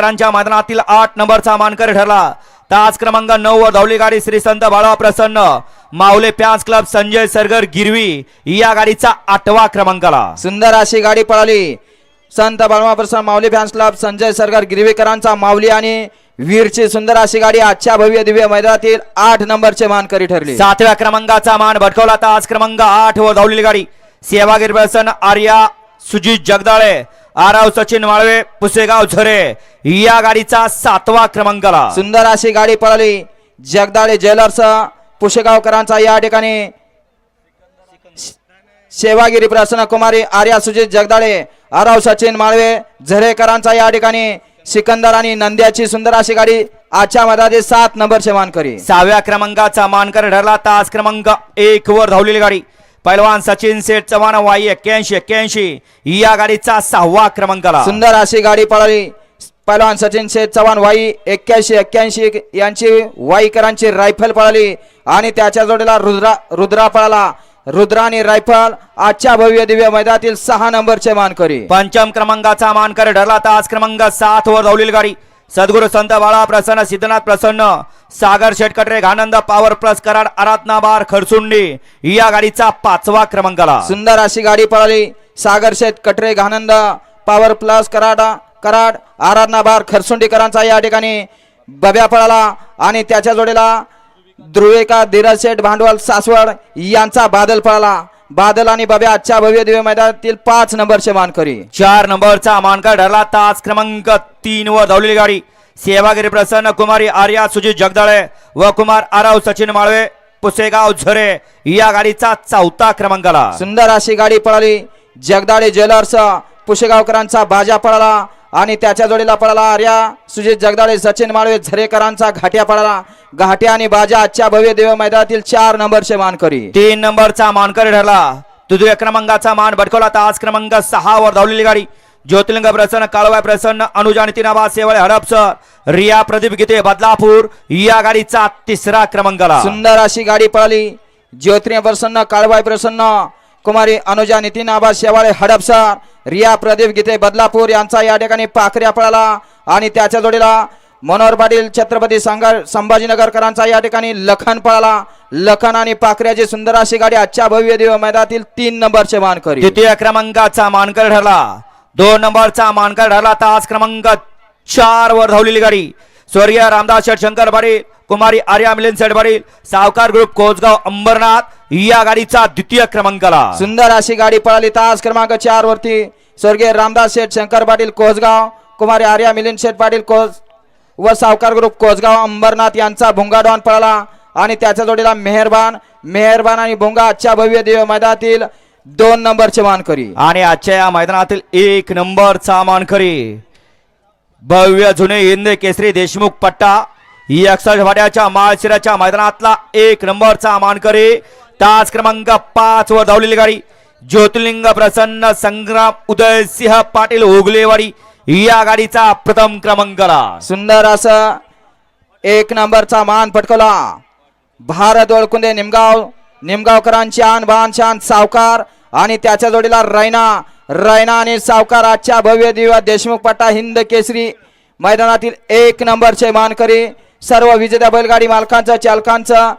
मैदानातील आठ नंबरचा मानकरी ठरला. तास क्रमांक नऊ वर धावली गाडी श्री संत बाळा प्रसन्न. माऊले पॅन्स क्लब संजय सरगर गिरवी या गाडीचा आठवा क्रमांकाला. सुंदर अशी गाडी पळाली. संत बाळमा प्रसन्न माऊली फॅन्स क्लब संजय सरकार गिरवेकरांचा माऊली आणि वीरची सुंदर अशी गाडी आजच्या भव्य दिव्य मैदानातील आठ नंबरचे मानकरी ठरली. सातव्या क्रमांकाचा मान भटकवला तास क्रमांक आठ वर धावलेली गाडी. सेवागिरी प्रसन्न आर्या सुजित जगदाळे. आराव सचिन माळवे पुसेगाव झरे. या गाडीचा सातवा क्रमांकाला सुंदर अशी गाडी पळाली. जगदाळे ज्वेलर्स पुशेगावकरांचा या ठिकाणी सेवागिरी प्रसन्न कुमारी आर्या सुजित जगदाळे आराव सचिन माळवे झरेकरांचा या ठिकाणी सिकंदर आणि नंद्याची सुंदर अशी गाडी आजच्या मधात सात नंबरचे मानकरी सहाव्या क्रमांकाचा मानकर ठरला. तास क्रमांक एक वर धावलेली गाडी. पैलवान सचिन सेठ चव्हाण वाई एक्क्याऐंशी एक्क्याऐंशी या गाडीचा सहावा क्रमांकाला सुंदर अशी गाडी पळाली. पहिलवान सचिन शेठ चव्हाण वाई एक्क्याऐंशी एक्क्याऐंशी यांची वाईकरांची रायफल पळाली आणि त्याच्या जोडीला रुद्रा रुद्रा पळाला. रुद्रा आणि रायफल आजच्या भव्य दिव्य मैदानातील सहा नंबरचे मानकरी. पंचम क्रमांकाचा मानकर ठरला तास क्रमांक सात वर धावलेली गाडी. सद्गुरु संत बाळा प्रसन्न सिद्धनाथ प्रसन्न Sagar शेटकटरे घानंद power plus Karad Aradhana bar Kharsundi या गाडीचा पाचवा क्रमांकाला सुंदर अशी गाडी पळाली. सागर शेठ कटरे घानंद पॉवर प्लस कराडा कराड आराधना बार खरसुंडीकरांचा या ठिकाणी बब्या पळाला आणि त्याच्या जोडीला ध्रुवेका धीरज शेठ भांडवल सासवड यांचा बादल पळाला. बादल आणि बब्या आजच्या भव्य दिव्य मैदानातील पाच नंबरचे मानकरी. चार नंबरचा मानकर ठरला तास क्रमांक तीन वर धावलेली गाडी. सेवागिरी प्रसन्न कुमारी आर्या सुजित जगदाळे व कुमार आराव सचिन माळवे पुसेगाव झरे या गाडीचा चौथा क्रमांकाला. सुंदर अशी गाडी पळाली. जगदाळे ज्वेलर्स पुशेगावकरांचा बाजा पळाला. आणि त्याच्या जोडीला पळाला आर्या. सुजित जगदाळे सचिन माळवे झरेकरांचा घाट्या पळाला. घाट्या आणि बाजा आजच्या भव्य देव मैदानातील चार नंबरचे मानकरी. तीन नंबरचा मानकर ठरला. तृतीय क्रमांकाचा मान भटकवला तास क्रमांक सहा वर धावलेली गाडी. ज्योतिर्लिंग प्रसन्न काळवाय प्रसन्न अनुजा आणि तिनाबा सेवळे हडपसर रिया प्रदीप गीते बदलापूर या गाडीचा तिसरा क्रमांकाला. सुंदर अशी गाडी पळाली. ज्योतिर्य प्रसन्न काळबाई प्रसन्न कुमारी अनुजा नितीन आबा शेवाळे हडपसर रिया प्रदीप गीते बदलापूर यांचा या ठिकाणी पाखऱ्या पळाला आणि त्याच्या जोडीला मनोहर पाटील छत्रपती संघ- संभाजीनगरकरांचा या ठिकाणी लखन पळाला. लखन आणि पाखऱ्याची सुंदर अशी गाडी आजच्या भव्य दिव्य मैदानातील तीन नंबरचे मानकरी. द्वितीय क्रमांकाचा मानकर ठरला. दोन नंबरचा मानकर ठरला. तास क्रमांक चार वर धावलेली गाडी. स्वर्गीय रामदास शेठ शंकर पाटील कुमारी आर्या मिलिंद शेठ पाटील सावकार ग्रुप कोसगाव अंबरनाथ या गाडीचा द्वितीय क्रमांकाला सुंदर अशी गाडी पळाली तास क्रमांक चार वरती. स्वर्गीय रामदास शेठ शंकर पाटील कोसगाव कुमारी आर्या मिलिंद शेठ पाटील कोस व सावकार ग्रुप कोसगाव अंबरनाथ यांचा भुंगा डॉन पळाला. आणि त्याच्या जोडीला मेहरबान मेहरबान आणि भुंगा आजच्या भव्य दिव्य मैदानातील दोन नंबरचे मानकरी. आणि आजच्या या मैदानातील एक नंबरचा मानकरी. भव्य जुने इंद्र केसरी देशमुख पट्टा एकसठ वाड्याच्या माळशिराच्या मैदानातला एक नंबरचा मानकरी. तास क्रमांक पाच वर धावलेली गाडी. ज्योतिर्लिंग प्रसन्न संग्राम उदयसिंह पाटील ओगलेवाडी या गाडीचा प्रथम क्रमांकाला सुंदर असं एक नंबरचा मान पटकवला. भारत ओळखुंदे निमगाव निमगावकरांची आन बान शान सावकार आणि त्याच्या जोडीला रैना. रैना आणि सावकार आजच्या भव्य दिवा देशमुख पट्टा हिंद केसरी मैदानातील एक नंबरचे मानकरी सर्व विजेत्या बैलगाडी मालकांचा चालकांचं